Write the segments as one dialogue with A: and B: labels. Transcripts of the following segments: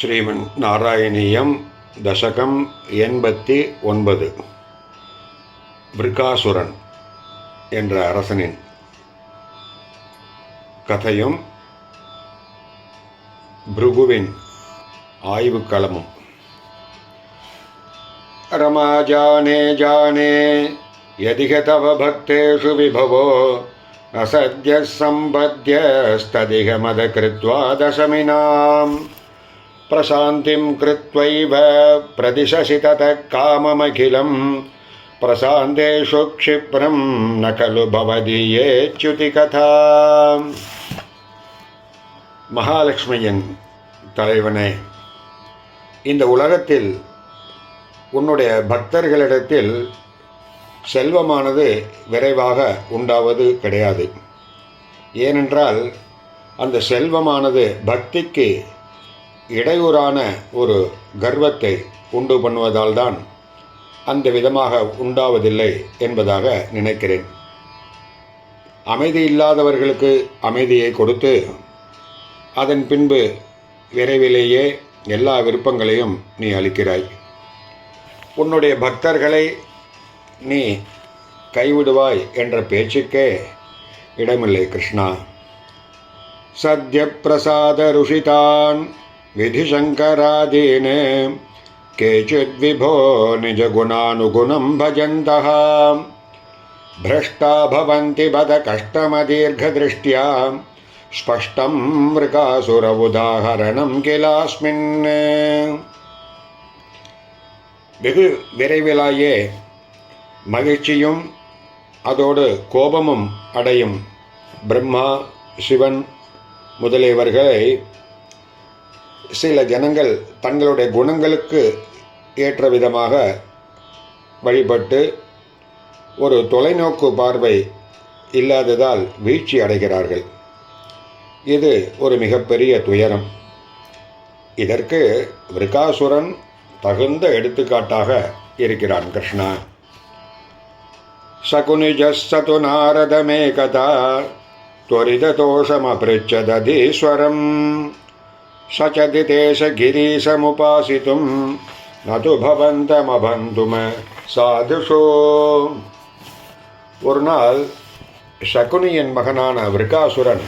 A: ஸ்ரீமன் நாராயணீயம் தசகம் எண்பத்தி ஒன்பது விருகாசுரன் என்ற அரசனின் கதையும் பிருகுவின் ஆய்வுக்களமும் रमा जाने जाने यदिह तव भक्तेषु विभवो न सद्यः सम्पद्यस्तदिह मदकृत्वा दशमिनां प्रशान्तिं कृत्वैव प्रदिशसि ततः काममखिलं प्रशान्तेषु क्षिप्रं न खलु भवदीयेच्युतिकथा மகாலட்சுமியின் தலைவனே இந்த உலகத்தில் உன்னுடைய பக்தர்களிடத்தில் செல்வமானது விரைவாக உண்டாவது கிடையாது ஏனென்றால் அந்த செல்வமானது பக்திக்கு இடையூறான ஒரு கர்வத்தை உண்டு பண்ணுவதால் தான் அந்த விதமாக உண்டாவதில்லை என்பதாக நினைக்கிறேன். அமைதி இல்லாதவர்களுக்கு அமைதியை கொடுத்து அதன் பின்பு விரைவிலேயே எல்லா விருப்பங்களையும் நீ அளிக்கிறாய். உன்னுடைய பக்தர்களை நீ கைவிடுவாய் என்ற பேச்சுக்கே இடமில்லை கிருஷ்ணா. சத்யப்பிரசாத ருஷிதான். விதிசங்கராதீனே கேச்சித் விபோ நிஜ குணானுகுணம் பஜந்தः भ्रष्टा भवन्ति बद कष्टमदीर्घदृष्ट्या स्पष्टं मृगासुर उदाहरणं किलास्मिन् வெகு விரைவிலாயே மகிழ்ச்சியும் அதோடு கோபமும் அடையும் பிரம்மா சிவன் முதலியவர்களை சில ஜனங்கள் தங்களுடைய குணங்களுக்கு ஏற்ற விதமாக வழிபட்டு ஒரு தொலைநோக்கு பார்வை இல்லாததால் வீழ்ச்சி அடைகிறார்கள். இது ஒரு மிகப்பெரிய துயரம். இதற்கு விருகாசுரன் தகுந்த எடுத்துக்காட்டாக இருக்கிறான் கிருஷ்ணா. சகுனிஜஸ்ஸது நாரதமேகதா त्वरितदोषमपृच्छदधीश्वरं सचदितेश गिरीशमुपासितुं न तु भवन्तमबन्धुम சாதுஷோ ஒரு நாள் சகுனியின் மகனான விருகாசுரன்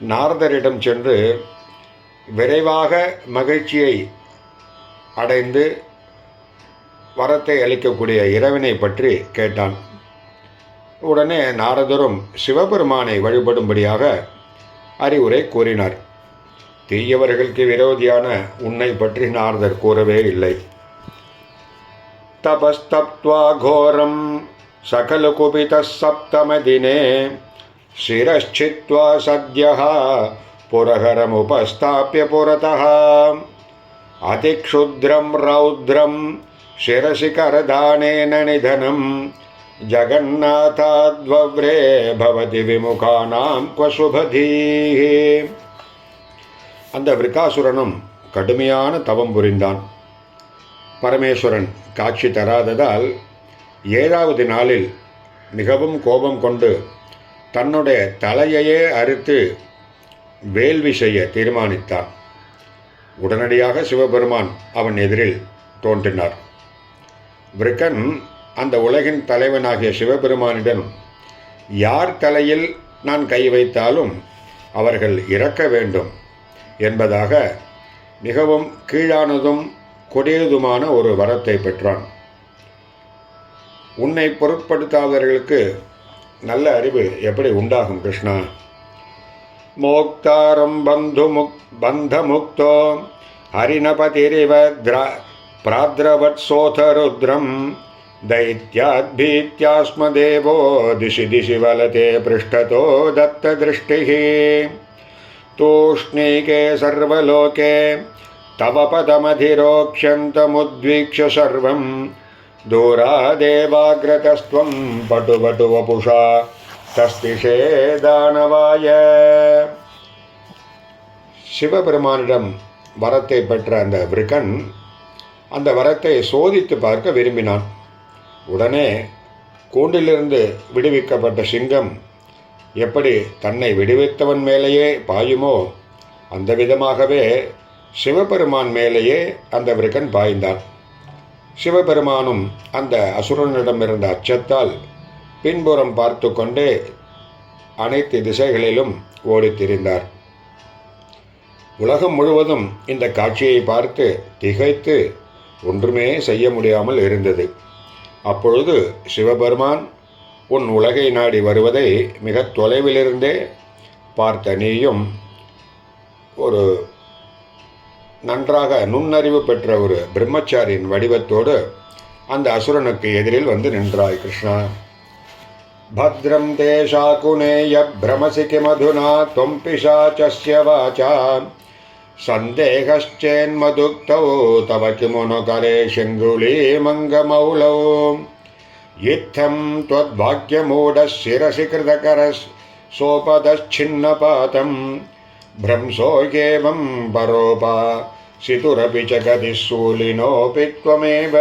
A: நாரதரிடம் சென்று விரைவாக மகிழ்ச்சியை அடைந்து வரத்தை அளிக்கக்கூடிய இறைவனை பற்றி கேட்டான் உடனே நாரதரும் சிவபெருமானை வழிபடும்படியாக அறிவுரை கூறினார் தீயவர்களுக்கு விரோதியான உன்னை பற்றி நாரதர் கூறவே இல்லை तपस्तप्त्वा घोरं सकलकुपितः सप्तमदिने शिरश्चित्वा सद्यः पुरहरमुपस्थाप्य पुरतः अतिक्षुद्रं रौद्रं शिरसि करदानेन निधनं जगन्नाथाद्वव्रे भवति विमुखानां क्व शुभधीः அந்த விருக்காசுரனும் கடுமையான தவம் புரிந்தான். பரமேஸ்வரன் காட்சி தராததால் ஏழாவது நாளில் மிகவும் கோபம் கொண்டு தன்னுடைய தலையையே அறுத்து வேள்வி செய்ய தீர்மானித்தான். உடனடியாக சிவபெருமான் அவன் எதிரில் தோன்றினார். விருக்கன் அந்த உலகின் தலைவனாகிய சிவபெருமானிடம் யார் தலையில் நான் கை வைத்தாலும் அவர்கள் இறக்க வேண்டும். என்பதாக மிகவும் கீழானதும் கொடியதுமான ஒரு வரத்தை பெற்றான் உன்னை பொருட்படுத்தாதவர்களுக்கு நல்ல அறிவு எப்படி உண்டாகும் கிருஷ்ணா மோக்தாரம் பந்து முக் பந்த முக்தோ ஹரிணபதிரிவ திரா பிராத்ரவத் சோதருத்ரம் दैत्याद्भीत्यास्मदेवो दिशि दिशि वलते पृष्ठतो दत्तदृष्टिः तूष्णीके सर्वलोके तव पदमधिरोक्ष्यन्तमुद्वीक्ष्य सर्वं दूरादेवाग्रतस्त्वं पटुपटुवपुषा தஸ்திஷே தானவாய சிவபெருமானிடம் வரத்தை பெற்ற அந்த விருக்கன் அந்த வரத்தை சோதித்து பார்க்க விரும்பினான் உடனே கூண்டிலிருந்து விடுவிக்கப்பட்ட சிங்கம் எப்படி தன்னை விடுவித்தவன் மேலேயே பாயுமோ அந்த விதமாகவே சிவபெருமான் மேலேயே அந்த விருகன் பாய்ந்தான். சிவபெருமானும் அந்த அசுரனிடம் இருந்த அச்சத்தால் பின்புறம் பார்த்து கொண்டே அனைத்து திசைகளிலும் ஓடித் திரிந்தார். உலகம் முழுவதும் இந்த காட்சியை பார்த்து திகைத்து ஒன்றுமே செய்ய முடியாமல் இருந்தது. அப்பொழுது சிவபெருமான் உன் உலகை நாடி வருவதை மிக தொலைவிலிருந்தே பார்த்த நீயும் ஒரு நன்றாக நுண்ணறிவு பெற்ற ஒரு பிரம்மச்சாரியின் வடிவத்தோடு அந்த அசுரனுக்கு எதிரில் வந்து நின்றாய் கிருஷ்ணா. பத்ரம் தேஷாகுனேய பிரமசி கிமதுனா தொம்பிஷாச்சஸ்ய வாச்சா. சந்தேகச்சேன்மதுக்தோ தவ கிமுனு கரே சிங்குளீமங்கமௌலோ इत्थं त्वद्भाग्यमूढः शिरसि कृतकरः सोपदच्छिन्नपातं भ्रंसोऽयेवं परोपा सितुरपि च गतिः शूलिनोऽपि त्वमेव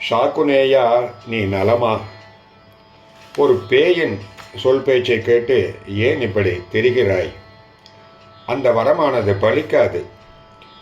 A: ஷாக்குனேயா நீ நலமா ஒரு பேயின் சொல் பேச்சை கேட்டு ஏன் இப்படி திரிகிறாய் அந்த வரமானது பலிக்காது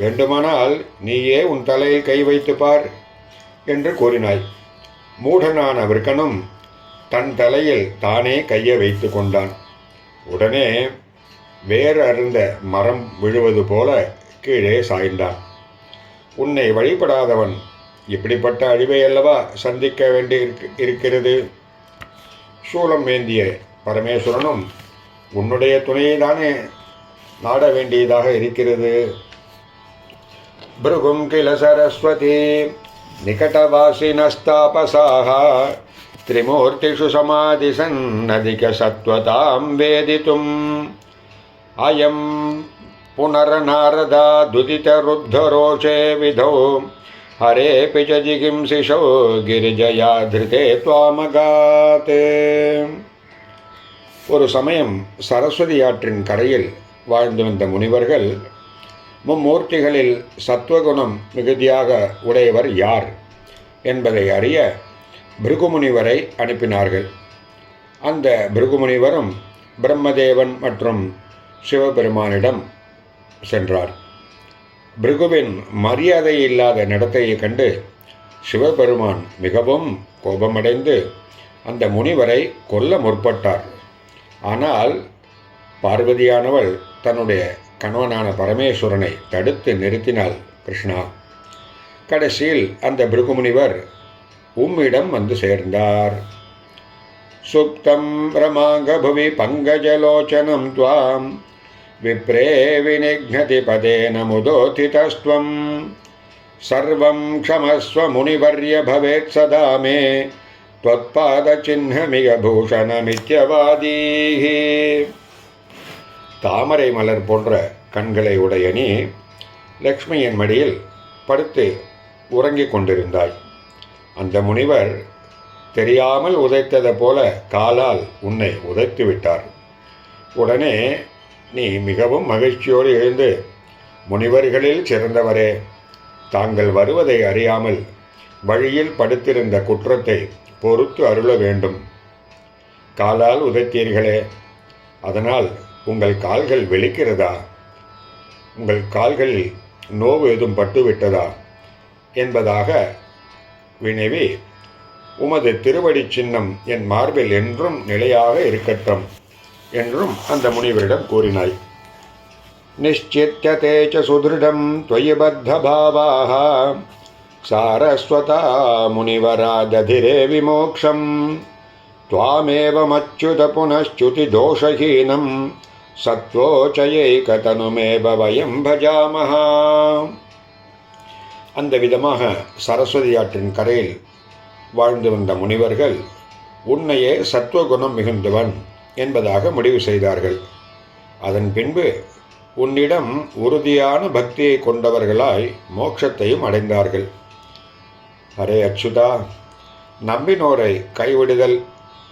A: வேண்டுமானால் நீயே உன் தலையில் கை வைத்து பார் என்று கூறினாய். மூடனான விற்கனும் தன் தலையில் தானே கையை வைத்து கொண்டான். உடனே வேறு அருந்த மரம் விழுவது போல கீழே சாய்ந்தான். உன்னை வழிபடாதவன் இப்படிப்பட்ட அழிவை அல்லவா சந்திக்க வேண்டி இருக்கிறது? சூலம் வேந்திய பரமேஸ்வரனும் உன்னுடைய துணையை தானே நாட வேண்டியதாக இருக்கிறது? பிருகும் கில சரஸ்வதி நிகட்டவாசினஸ்தாபசாக त्रिमूर्तिषु समाधिसन्नधिक सत्त्वतां वेदितुम् अयं पुनर्नारदा दुदितरुद्धरोषे विधौ हरेऽपि च जिगिंसिषो गिरिजया धृते त्वामगात् ஒரு சமயம் சரஸ்வதி ஆற்றின் கரையில் வாழ்ந்து வந்த முனிவர்கள் மும்மூர்த்திகளில் சத்வகுணம் மிகுதியாக உடையவர் யார் என்பதை அறிய பிருகுமுனிவரை அனுப்பினார்கள். அந்த பிருகுமுனிவரும் பிரம்மதேவன் மற்றும் சிவபெருமானிடம் சென்றார். பிருகுவின் மரியாதை இல்லாத நடத்தையை கண்டு சிவபெருமான் மிகவும் கோபமடைந்து அந்த முனிவரை கொல்ல முற்பட்டார். ஆனால் பார்வதியானவள் தன்னுடைய கணவனான பரமேஸ்வரனை தடுத்து நிறுத்தினாள் கிருஷ்ணா கடைசியில் அந்த பிருகுமுனிவர் உம்மிடம் வந்து சேர்ந்தார் சுப்தம் ரமாங்கபுவி பங்கஜலோச்சனம் துவாம் விப்ரே வினிக்னதி பதேன முதோதிதஸ்துவம் சர்வம் க்ஷமஸ்வ முனிவர்ய பவேத் சதா மே त्वत्पादचिह्नमिग பூஷணமித்யவாதீः தாமரை மலர் போன்ற கண்களை உடைய நீ லக்ஷ்மியின் மடியில் படுத்து உறங்கிக் கொண்டிருந்தாய். அந்த முனிவர் தெரியாமல் உதைத்தது போல காலால் உன்னை உதைத்து விட்டார். உடனே நீ மிகவும் மகிழ்ச்சியோடு எழுந்து முனிவர்களில் சிறந்தவரே தாங்கள் வருவதை அறியாமல் வழியில் படுத்திருந்த குற்றத்தை பொறுத்து அருள வேண்டும். காலால் உதைத்தீர்களே அதனால் உங்கள் கால்கள் வெளிக்கிறதா? உங்கள் கால்களில் நோவு ஏதும் பட்டுவிட்டதா? என்பதாக வினவி உமது திருவடி சின்னம் என் மார்பில் என்றும் நிலையாக இருக்கட்டும் என்றும் அந்த முனிவரிடம் கூறினாய். நிச்சித்தியதே ச சுதிருடம் துவயிபத்தபாவாக சாரஸ்வதா முனிவரா ததிரே விமோக்ஷம் துவாமேவமச்சுத புனச்சுதி தோஷஹீனம் சத்வோச்சயைகதனுமேவ வயம் பஜாமஹா. அந்த விதமாக சரஸ்வதி ஆற்றின் கரையில் வாழ்ந்து வந்த முனிவர்கள் உன்னையே சத்துவகுணம் மிகுந்தவன் என்பதாக முடிவு செய்தார்கள். அதன் பின்பு உன்னிடம் உறுதியான பக்தியை கொண்டவர்களாய் மோட்சத்தையும் அடைந்தார்கள். அரே அச்சுதா நம்பினோரை கைவிடுதல்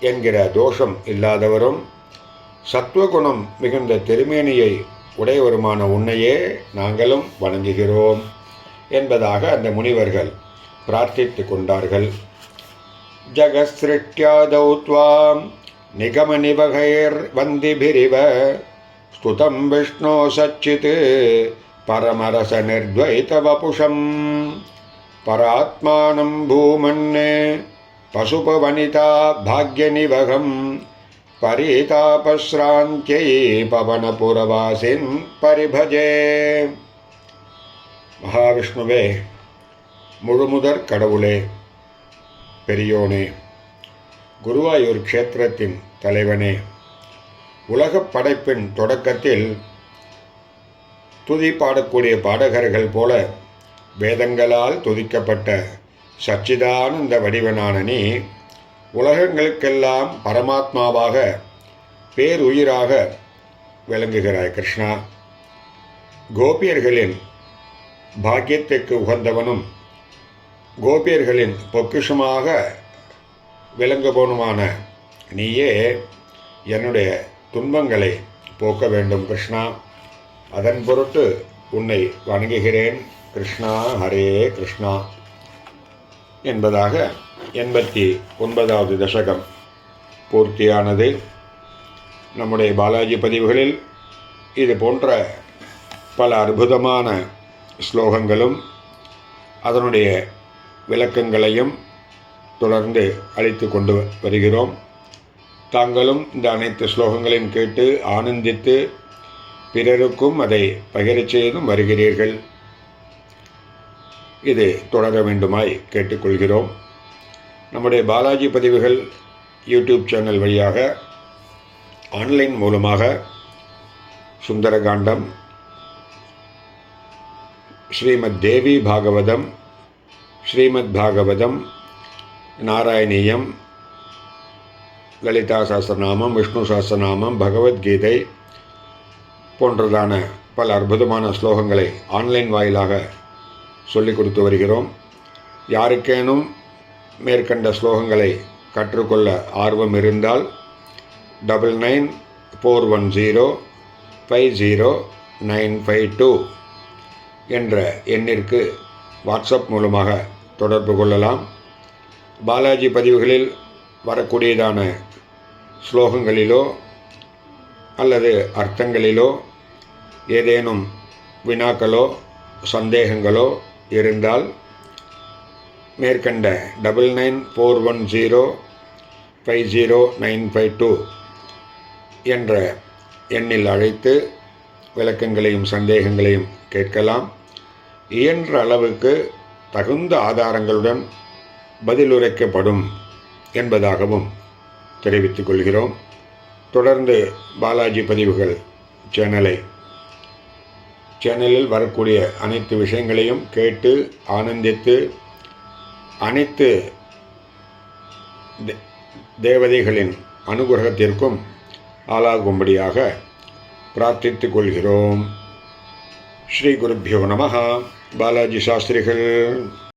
A: என்கிற தோஷம் இல்லாதவரும் சத்துவகுணம் மிகுந்த திருமேனியை உடையவருமான உன்னையே நாங்களும் வணங்குகிறோம் என்பதாக அந்த முனிவர்கள் பிரார்த்தித்து கொண்டார்கள். ஜகசிருஷ்டியாதௌ துவாம் நிகமநிபகைர் வந்திபிரிவ ஸ்துதம் விஷ்ணு சச்சித் பரமரச நிர்வைத வபுஷம் பராத்மானம் பூமன் பசுபவனிதா பாக்யநிவகம் परितापश्रान्त्यै पवनपुरवासिन् परिभजे மகாவிஷ்ணுவே முழுமுதற் கடவுளே பெரியோனே குருவாயூர் க்ஷேத்திரத்தின் தலைவனே உலகப் படைப்பின் தொடக்கத்தில் துதி பாடக்கூடிய பாடகர்கள் போல வேதங்களால் துதிக்கப்பட்ட சச்சிதானந்த வடிவனான நீ உலகங்களுக்கெல்லாம் பரமாத்மாவாக பேருயிராக விளங்குகிறாய் கிருஷ்ணா. கோபியர்களின் பாக்கியத்திற்கு உகந்தவனும் கோபியர்களின் பொக்கிஷமாக விளங்குபவனுமான நீயே என்னுடைய துன்பங்களை போக்க வேண்டும் கிருஷ்ணா. அதன் பொருட்டு உன்னை வணங்குகிறேன் கிருஷ்ணா ஹரே கிருஷ்ணா. என்பதாக எண்பத்தி ஒன்பதாவது தசகம் பூர்த்தியானது. நம்முடைய பாலாஜி பதிவுகளில் இது போன்ற பல அற்புதமான ஸ்லோகங்களும் அதனுடைய விளக்கங்களையும் தொடர்ந்து அளித்து கொண்டு வருகிறோம். தாங்களும் இந்த அனைத்து ஸ்லோகங்களையும் கேட்டு ஆனந்தித்து பிறருக்கும் அதை பகிரச் செய்தும் வருகிறீர்கள். இது தொடர வேண்டுமாய் கேட்டுக்கொள்கிறோம். நம்முடைய பாலாஜி பதிவுகள் யூடியூப் சேனல் வழியாக ஆன்லைன் மூலமாக சுந்தரகாண்டம் ஸ்ரீமத் தேவி பாகவதம் ஸ்ரீமத் பாகவதம் நாராயணீயம் லலிதா சாஸ்திரநாமம் விஷ்ணு சாஸ்திரநாமம் பகவத்கீதை போன்றதான பல அற்புதமான ஸ்லோகங்களை ஆன்லைன் வாயிலாக சொல்லிக் கொடுத்து வருகிறோம். யாருக்கேனும் மேற்கண்ட ஸ்லோகங்களை கற்றுக்கொள்ள ஆர்வம் இருந்தால் double nine four one zero five zero nine five two என்ற எண்ணிற்கு வாட்ஸ்அப் மூலமாக தொடர்பு கொள்ளலாம். பாலாஜி பதிவுகளில் வரக்கூடியதான ஸ்லோகங்களிலோ அல்லது அர்த்தங்களிலோ ஏதேனும் வினாக்களோ சந்தேகங்களோ இருந்தால் மேற்கண்ட double nine four one zero five zero nine five two என்ற எண்ணில் அழைத்து விளக்கங்களையும் சந்தேகங்களையும் கேட்கலாம். இயன்ற அளவுக்கு தகுந்த ஆதாரங்களுடன் பதிலுரைக்கப்படும் என்பதாகவும் தெரிவித்துக் கொள்கிறோம். தொடர்ந்து பாலாஜி பதிவுகள் சேனலை சேனலில் வரக்கூடிய அனைத்து விஷயங்களையும் கேட்டு ஆனந்தித்து அனைத்து தே- தேவதைகளின் அனுகிரகத்திற்கும் ஆளாகும்படியாக பிரார்த்தித்துக் கொள்கிறோம். ஸ்ரீ குருப்பியோ நம பாலாஜி சாஸ்திரிகள்.